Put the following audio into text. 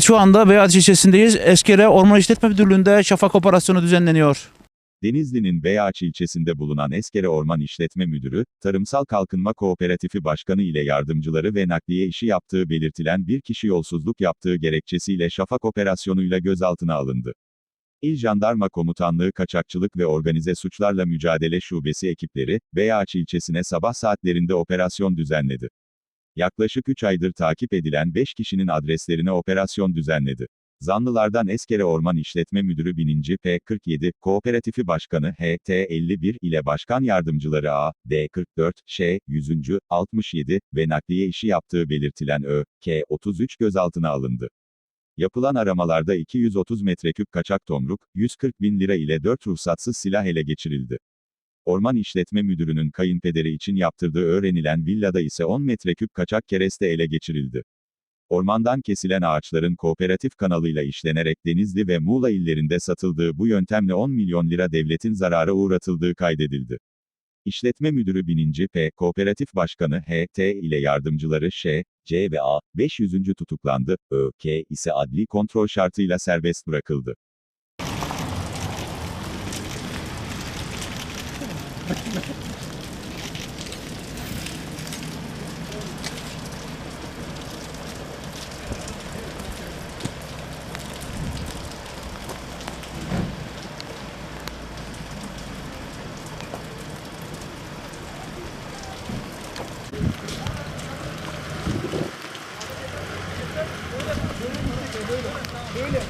Şu anda Beyaz ilçesindeyiz. Eskere Orman İşletme Müdürlüğü'nde şafak operasyonu düzenleniyor. Denizli'nin Beyağaç ilçesinde bulunan Eskere Orman İşletme Müdürü, Tarımsal Kalkınma Kooperatifi Başkanı ile yardımcıları ve nakliye işi yaptığı belirtilen bir kişi yolsuzluk yaptığı gerekçesiyle şafak operasyonuyla gözaltına alındı. İl Jandarma Komutanlığı Kaçakçılık ve Organize Suçlarla Mücadele Şubesi ekipleri, Beyağaç ilçesine sabah saatlerinde operasyon düzenledi. Yaklaşık 3 aydır takip edilen 5 kişinin adreslerine operasyon düzenledi. Zanlılardan Eskere Orman İşletme Müdürü Bininci P47, Kooperatifi Başkanı HT51 ile Başkan Yardımcıları A, D44, Ş, 100. 67 ve nakliye işi yaptığı belirtilen Ö, K33 gözaltına alındı. Yapılan aramalarda 230 metreküp kaçak tomruk, 140 bin lira ile 4 ruhsatsız silah ele geçirildi. Orman İşletme Müdürü'nün kayınpederi için yaptırdığı öğrenilen villada ise 10 metreküp kaçak kereste ele geçirildi. Ormandan kesilen ağaçların kooperatif kanalıyla işlenerek Denizli ve Muğla illerinde satıldığı bu yöntemle 10 milyon lira devletin zarara uğratıldığı kaydedildi. İşletme Müdürü Bininci P, Kooperatif Başkanı HT ile yardımcıları Ş, C ve A, 500. tutuklandı, Ö, K ise adli kontrol şartıyla serbest bırakıldı. Böyle.